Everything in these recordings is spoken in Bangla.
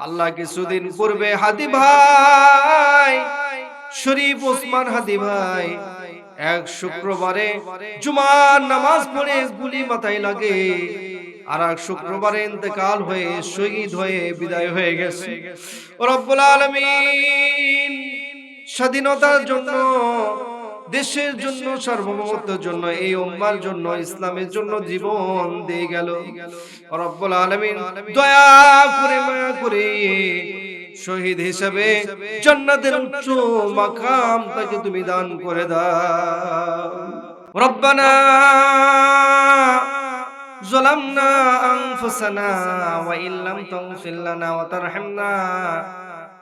আল্লাহ কিছুদিন পূর্বে হাদি ভাই শরীফ ওসমান হাদি ভাই এক শুক্রবারে জুমার নামাজ পড়ে গুলি মাথায় লাগে আর এক শুক্রবারে ইন্তেকাল হয়ে শহীদ হয়ে বিদায় হয়ে গেছে। রব্বুল আলামিন স্বাধীনতার জন্য দেশের জন্য সার্বভৌমত্বের জন্য এই উম্মার জন্য ইসলামের জন্য জীবন দিয়ে গেল রব্বুল আলামিন দয়া করে মায়া করে শহীদ হিসেবে জান্নাতের উচ্চ মাকাম তাকে তুমি দান করে দাও রব্বানা ظلمنا أنفسنا وإن لم تغفر لنا وترحمنا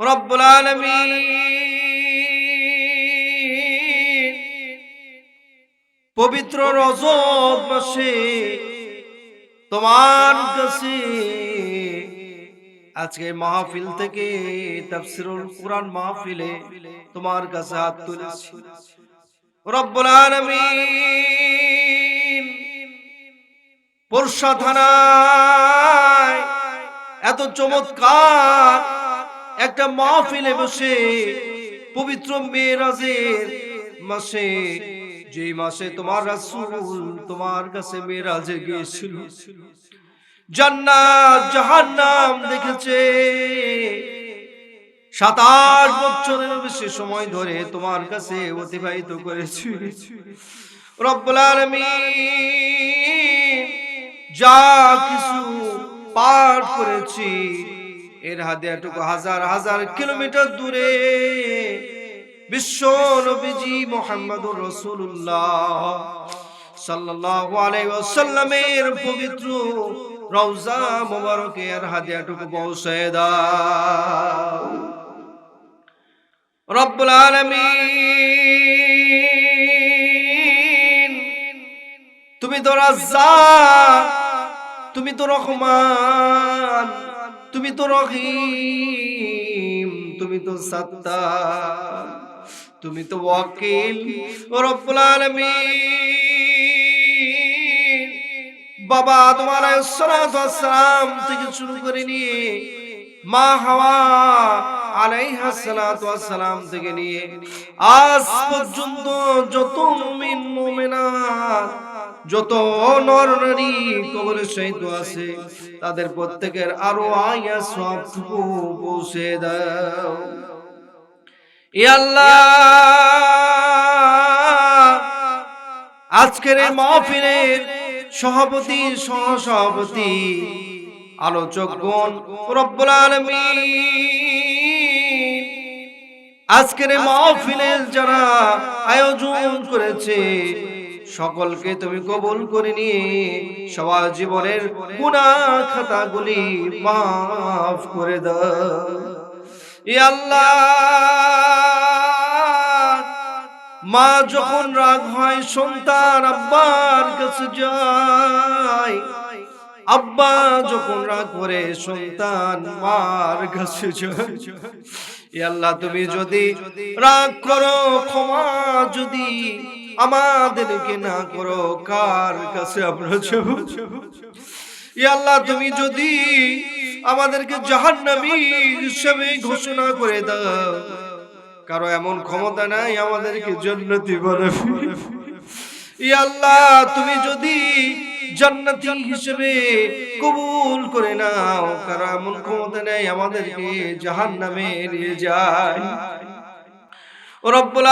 রব্বুল আলমিন। পবিত্র রজব মাসে তোমার কাছে আজকে মাহফিল থেকে তাফসিরুল কুরআন মাহফিলে তোমার কাছে হাত তুলেছি। রব্বুল আলামিন বর্ষা থানায় এত চমৎকার একটা মাহফিলে বসে, পবিত্র মেরাজের মাসে যে মাসে তোমার রাসূল তোমার কাছে মেরাজে গিয়েছিল, জান্নাত, জাহান্নাম দেখেছে। সাতাশ বছরের বেশি সময় ধরে তোমার কাছে অতিবাহিত করেছি। রব্বুল আলামিন যা কিছু পার করেছি এর হাদিয়াটুকু হাজার হাজার কিলোমিটার দূরে বিশ্ব নবীজি মোহাম্মদুর রাসূলুল্লাহ সাল্লাল্লাহু আলাইহি ওয়াসাল্লামের পবিত্র রওজা মোবারকের হাদিয়াটুকু পৌঁছে দাও। রব্বুল আলামিন তুমি তো রাজ্জাক তুমি তো রহমান। তুমি তো রহিম, তুমি তো সত্তার, তুমি তো ওয়াকিল রব্বুল আলামিন। বাবা, তোমার সালাম থেকে শুরু করে নিয়ে, মা হাওয়া আলাইহা সালাতু সালাম থেকে নিয়ে, আজ পর্যন্ত যত মুমিন, মুমিনাত যত নর নারী কবরে শহীদ আছে, তাদের প্রত্যেকের আরও আয়া সবটুকু পৌঁছে দাও। আল্লাহ, আজকের এই মাহফিলের সভাপতি, সহসভাপতি, আলোচক আলোচকগণ রব্বুল আলামিন, আজকের মাহফিলের যারা আয়োজন করেছে সকলকে তুমি কবুল করে নিয়ে সবার জীবনের গুনাহ খাতাগুলি মাফ করে দাও। মা যখন রাগ হয়, সন্তান আব্বার কাছে যায়। আব্বা যখন রাগ করে, সন্তান মার কাছে যায়। আল্লাহ তুমি যদি রাগ করো ক্ষমা যদি আমাদেরকে না করো কার কাছে আমরা যাব? আল্লাহ তুমি যদি আমাদেরকে জাহান্নামী হিসেবে ঘোষণা করে দাও। কারও এমন ক্ষমতা নাই আমাদেরকে জন্নতি বলে আল্লাহ, তুমি যদি জান্নাতি হিসেবে কবুল করে নাও কারও এমন ক্ষমতা নেই আমাদেরকে জাহান্নামে নিয়ে যায় রব্বুল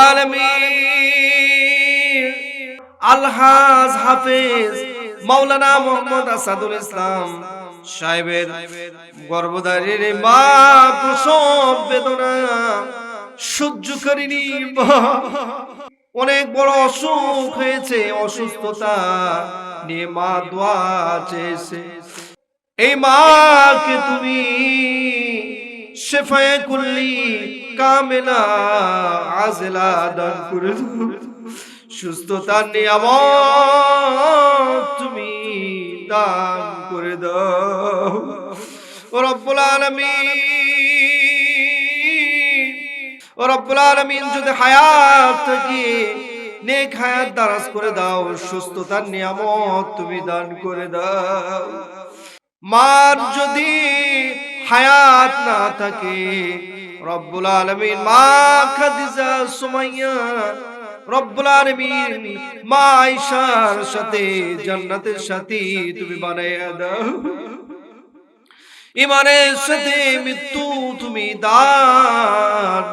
আলহাজ হাফেজ মাওলানা মোহাম্মদ আসাদুল ইসলাম সাহেবের গর্ভধারীর মা প্রসব বেদনা সহ্য করিনি। অনেক বড় অসুখ হয়েছে, অসুস্থতা নিয়ে মা দোয়া চেয়েছে। এই মাকে তুমি শেফায়ে কুল্লি কামেলা আজলা দান করে দাও। সুস্থতার নিয়ামত তুমি দান করে দাও। রব্বুল আলামিন ও রব্বুল আলামিন যদি হায়াত থেকে নেক হায়াত দারাজ করে দাও, সুস্থতার নিয়ামত তুমি দান করে দাও। মার যদি হায়াত না থাকে, রব্বুল আলামিন, মা খাদিজা, সুমাইয়া, রব্বুল আলামিন, মা আয়েশার সাথে জান্নাতের সাথে তুমি বানাইয়া দাও। ইমানের সাথে মৃত্যু তুমি দান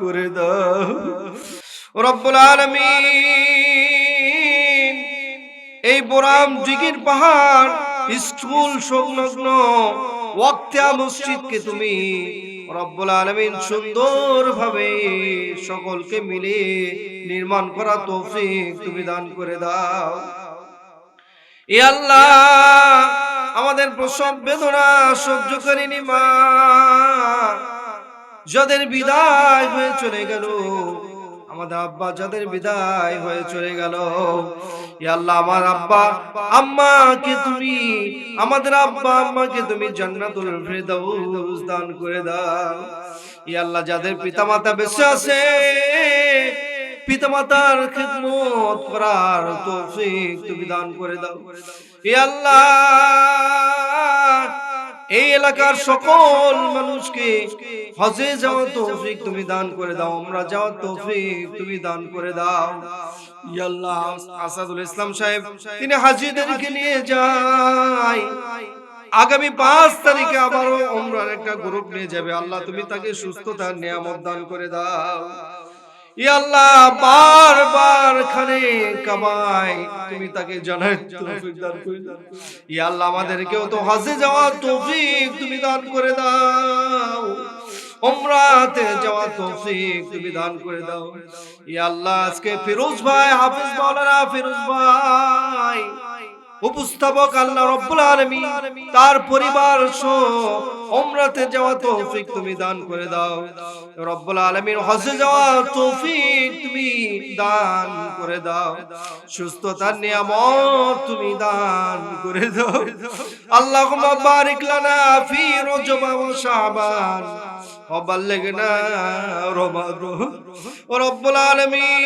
করে দাও। রব্বুল আলামিন, এই বোরাম জিগির পাহাড়, স্কুল সংলগ্ন ওয়াক্তিয়া মসজিদকে তুমি রব্বুল আলামিন সুন্দরভাবে সকলকে মিলে নির্মাণ করা তৌফিক তুমি দান করে দাও। এ আল্লাহ আমাদের প্রসব বেদনা সহ্য করিনি মা। যাদের বিদায় হয়ে চলে গেল আমাদের আব্বা যাদের বিদায় হয়ে চলে গেল আল্লাহ আমার আব্বা আম্মাকে তুমি আমাদের আব্বা আম্মাকে তুমি জান্নাতুল ফেরদাউস দান করে দাও। আল্লাহ যাদের পিতামাতা বেঁচে আছে পিতামাতার খিদমত করার তৌফিক তুমি দান করে দাও। আল্লাহ, এই এলাকার সকল মানুষকে হজে যাওয়ার তৌফিক তুমি দান করে দাও, আমরা যাওয়ার তৌফিক তুমি দান করে দাও। ইয়া আল্লাহ, আসাদুল ইসলাম সাহেব, তিনি হাজিদেরকে নিয়ে যায়। আগামী পাঁচ তারিখে আবারও ওমরার একটা গ্রুপ নিয়ে যাবে। আল্লাহ, তুমি তাকে সুস্থতার নিয়ামত দান করে দাও। আল্লাহ, বারবার খানে কামাই তুমি তাকে জানার ইয়া আল্লাহ, আমাদেরকেও তো হজে যাওয়ার তৌফিক তুমি দান করে দাও। উমরাতে যাওয়ার তৌফিক তুমি দান করে দাও। ইয়া আল্লাহ, আজকে ফিরোজ ভাই, হাফিজ মাওলানা ফিরোজ ভাই উপস্থাপক আল্লাহ রব্বুল আলামিন, তার পরিবার সহ উমরাতে যাওয়া তৌফিক তুমি দান করে দাও। রব্বুল আলামিন হজে যাওয়া তৌফিক তুমি দান করে দাও। সুস্থতার নিয়ামত তুমি দান করে দাও। আল্লাহুম্মা বারিক লানা ফি রজব ওয়া শাবান। রমাদান ও রব্বুল আলামিন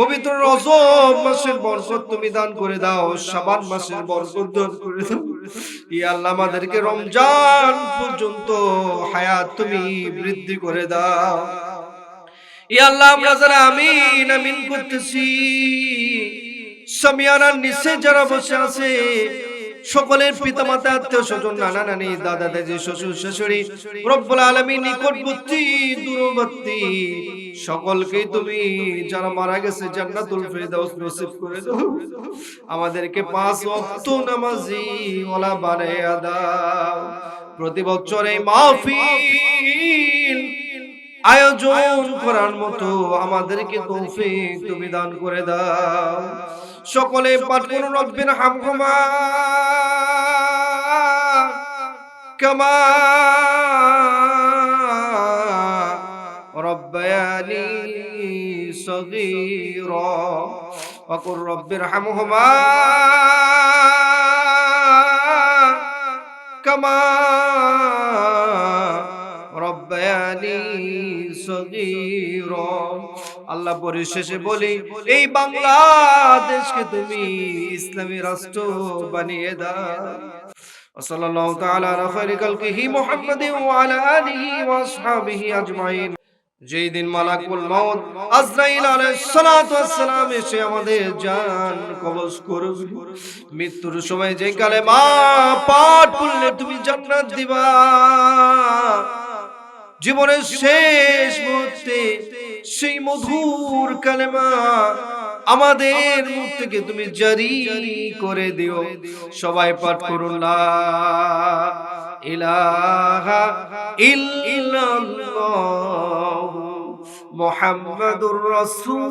পবিত্র রজব মাসের বরকত তুমি দান করে দাও, শাবান মাসের বরকত দান করে দাও। ইয়া আল্লাহ, আমাদেরকে রমজান পর্যন্ত হায়াত তুমি বৃদ্ধি করে দাও। ইয়া আল্লাহ, আমরা যারা আমিন আমিন করতেছি সামিয়ানার নিচে যারা বসে আছে সকলের পিতা মাতা আত্মীয় স্বজন, নানা নানি, দাদা দাদি, শ্বশুর শাশুড়ি, রব্বুল আলামিন নিকটবর্তী দূরবর্তী, সকলকে তুমি যারা মারা গেছে জান্নাতুল ফেরদাউস নসিব করে দাও। আমাদেরকে পাঁচ ওয়াক্ত নামাজি ওলা বানায়া দাও প্রতি বছর এই মাহফিল আয়োজন করার মতো আমাদেরকে তৌফিক তুমি দান করে দাও। সকলে পাঠ করুন রব্বির হামহুমা কামা রব্বায়ানি সগীরা وقل رب ارحمهما كما রব্বায়ানি সগীরা আল্লাহ পরিশেষে বলি এই বাংলাদেশকে তুমি ইসলামী রাষ্ট্র বানিয়ে দাও وصلى الله تعالى على خير خلقه محمد وعلى آله وأصحابه أجمعين যেই দিন মালাকুল মাউত আজরাইল আলাইহিস সালাতু ওয়াসসালাম এসে আমাদের জান কবজ করবে মৃত্যুর সময় যে কালেমা পাঠ করলে তুমি জান্নাত দিবা জীবনের শেষ মুহূর্তে সেই মধুর কালেমা আমাদের মুখ থেকে তুমি জারি করে দিও। সবাই পাঠ করুন লা ইলাহা ইল্লাল্লাহ মুহাম্মাদুর রাসূলুল্লাহ।